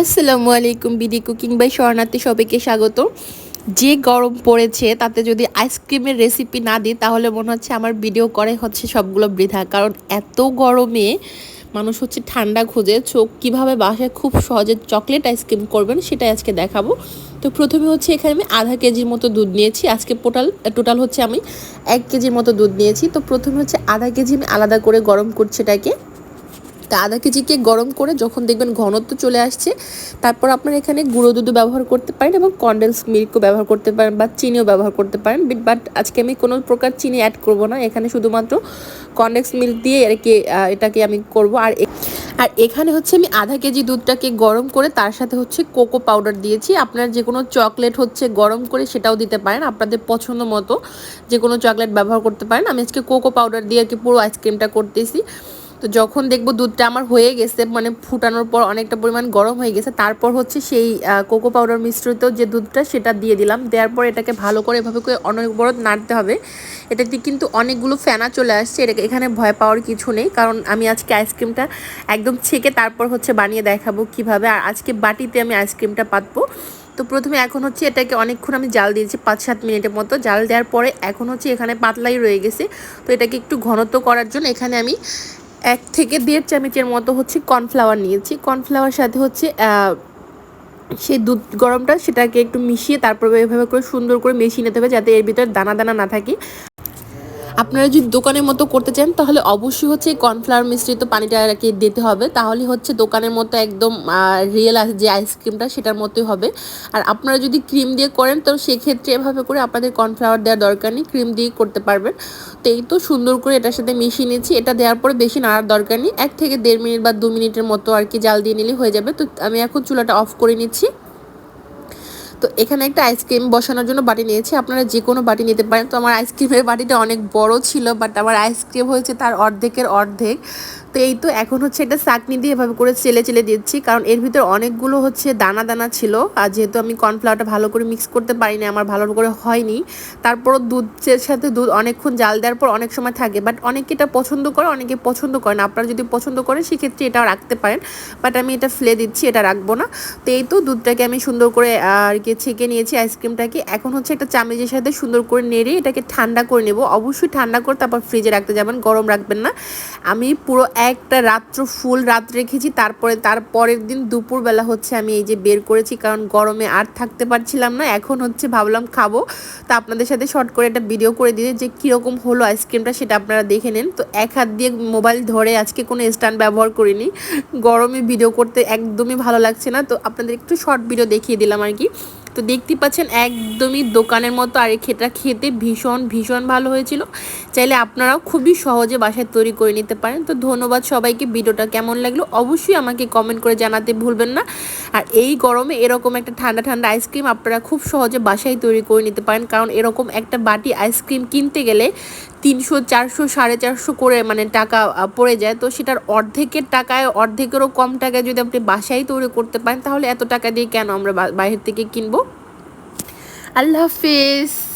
আসসালামু আলাইকুম BD cooking by শরণার্থী সবাইকে স্বাগত। যে গরম পড়েছে, তাতে যদি আইসক্রিমের রেসিপি না দিই, তাহলে মনে হচ্ছে আমার ভিডিও করে হচ্ছে সবগুলো বৃথা। কারণ এত গরমে মানুষ হচ্ছে ঠান্ডা খুঁজে চোখ কীভাবে বাসায় খুব সহজে চকলেট আইসক্রিম করবেন সেটাই আজকে দেখাবো। তো প্রথমে হচ্ছে এখানে আমি আধা কেজির মতো দুধ নিয়েছি। আজকে টোটাল টোটাল হচ্ছে আমি এক কেজির মতো দুধ নিয়েছি। তো প্রথমে হচ্ছে আধা কেজি আমি আলাদা করে গরম করছি এটাকে। তা আধা কেজি কেজিকে গরম করে যখন দেখবেন ঘনত্ব চলে আসছে, তারপর আপনার এখানে গুঁড়ো দুধও ব্যবহার করতে পারেন এবং কন্ডেন্স মিল্কও ব্যবহার করতে পারেন বা চিনিও ব্যবহার করতে পারেন বাট আজকে আমি কোনো প্রকার চিনি অ্যাড করব না। এখানে শুধুমাত্র কন্ডেন্স মিল্ক দিয়ে এটাকে এটাকে আমি করব। আর আর এখানে হচ্ছে আমি আধা কেজি দুধটাকে গরম করে তার সাথে হচ্ছে কোকো পাউডার দিয়েছি। আপনার যে কোনো চকলেট হচ্ছে গরম করে সেটাও দিতে পারেন। আপনাদের পছন্দ মতো যে কোনো চকলেট ব্যবহার করতে পারেন। আমি আজকে কোকো পাউডার দিয়ে আর কি পুরো আইসক্রিমটা করতেছি। তো যখন দেখব দুধটা আমার হয়ে গেছে মানে ফুটানোর পর অনেকটা পরিমাণ গরম হয়ে গেছে, তারপর হচ্ছে সেই কোকো পাউডার মিশ্রিত যে দুধটা সেটা দিয়ে দিলাম। দেওয়ার পর এটাকে ভালো করে এভাবে করে বড় নাড়তে হবে। এটাতে কিন্তু অনেকগুলো ফেনা চলে আসছে, এটাকে এখানে ভয় পাওয়ার কিছু নেই, কারণ আমি আজকে আইসক্রিমটা একদম ছেঁকে তারপর হচ্ছে বানিয়ে দেখাবো কীভাবে। আর আজকে বাটিতে আমি আইসক্রিমটা পাতবো। তো প্রথমে এখন হচ্ছে এটাকে অনেকক্ষণ আমি জাল দিয়েছি পাঁচ সাত মিনিটের মতো। জাল দেওয়ার পরে এখন হচ্ছে এখানে পাতলাই রয়ে গেছে। তো এটাকে একটু ঘনত্ব করার জন্য এখানে আমি এক থেকে দেড় চামচের মতো হচ্ছে কর্নফ্লাওয়ার নিয়েছি। কর্নফ্লাওয়ার সাথে হচ্ছে সেই দুধ গরমটা সেটাকে একটু মিশিয়ে তারপরে এভাবে করে সুন্দর করে মেশিয়ে নিতে হবে যাতে এর ভিতরে দানা দানা না থাকে। আপনারা যদি দোকানের মতো করতে চান, তাহলে অবশ্যই হচ্ছে কর্নফ্লাওয়ার মিশ্রিত পানিটা আর কি দিতে হবে। তাহলে হচ্ছে দোকানের মতো একদম রিয়েল যে আইসক্রিমটা সেটার মতোই হবে। আর আপনারা যদি ক্রিম দিয়ে করেন, তো সেক্ষেত্রে এভাবে করে আপনাদের কর্নফ্লাওয়ার দেওয়ার দরকার নেই ক্রিম দিয়ে করতে পারবেন। তো এই তো সুন্দর করে এটার সাথে মিশিয়ে নিয়েছি এটা দেওয়ার পরে বেশি নাড়ার দরকার নেই। এক থেকে দেড় মিনিট বা দু মিনিটের মতো আর কি জাল দিয়ে নিলে হয়ে যাবে। তো আমি এখন চুলাটা অফ করে নিচ্ছি। তো এখানে একটা আইসক্রিম বসানোর জন্য বাটি নিয়েছি। আপনারা যে কোনো বাটি নিতে পারেন। তো আমার আইসক্রিমের বাটিটা অনেক বড় ছিল বাট আমার আইসক্রিম হয়েছে তার অর্ধেকের অর্ধেক। তো এই তো এখন হচ্ছে এটা চাকনি দিয়ে এভাবে করে চেলে চেলে দিচ্ছি, কারণ এর ভিতর অনেকগুলো হচ্ছে দানা দানা ছিল। আর যেহেতু আমি কর্নফ্লাওয়ারটা ভালো করে মিক্স করতে পারিনি, আমার ভালো করে হয়নি। তারপরও দুধের সাথে দুধ অনেকক্ষণ জাল দেওয়ার পর অনেক সময় থাকে বাট অনেকে এটা পছন্দ করে, অনেকে পছন্দ করে না। আপনারা যদি পছন্দ করেন, সেক্ষেত্রে এটাও রাখতে পারেন। বাট আমি এটা ফেলে দিচ্ছি, এটা রাখব না। তো এই তো দুধটাকে আমি সুন্দর করে আর কি ছেঁকে নিয়েছি আইসক্রিমটাকে। এখন হচ্ছে একটা চামচের সাথে সুন্দর করে নেড়ে এটাকে ঠান্ডা করে নেব। অবশ্যই ঠান্ডা করে তারপর ফ্রিজে রাখতে যাবেন, গরম রাখবেন না। আমি পুরো একটা রাত্র ফুল রাত রেখেছি, তারপরে, তারপরের দিন দুপুরবেলা হচ্ছে আমি এই যে বের করেছি, কারণ গরমে আর থাকতে পারছিলাম না। এখন হচ্ছে ভাবলাম খাব। তা আপনাদের সাথে শর্ট করে একটা ভিডিও করে দিয়ে যে কীরকম হলো আইসক্রিমটা, সেটা আপনারা দেখে নেন। তো এক হাত দিয়ে মোবাইল ধরে আজকে কোনো স্ট্যান্ড ব্যবহার করিনি। গরমে ভিডিও করতে একদমই ভালো লাগছে না। তো আপনাদের একটু শর্ট ভিডিও দেখিয়ে দিলাম আর কি। তো দেখতে পাচ্ছেন একদমই দোকানের মতো আর খেটা খেতে ভীষণ ভীষণ ভালো হয়েছিল। চাইলে আপনারাও খুবই সহজে বাসায় তৈরি করে নিতে পারেন। তো ধন্যবাদ সবাইকে, ভিডিওটা কেমন লাগল অবশ্যই আমাকে কমেন্ট করে জানাতে ভুলবেন না। আর এই গরমে এরকম একটা ঠান্ডা ঠান্ডা আইসক্রিম আপনারা খুব সহজে বাসায় তৈরি করে নিতে পারেন। কারণ এরকম একটা বাটি আইসক্রিম কিনতে গেলে তিনশো, চারশো, সাড়ে চারশো করে মানে টাকা পড়ে যায়। তো সেটার অর্ধেকের টাকায়, অর্ধেকেরও কম টাকায় যদি আপনি বাসায় তৈরি করতে পারেন, তাহলে এত টাকা দিয়ে কেন আমরা বাইরের থেকে কিনবো? আল্লাহ হাফিজ।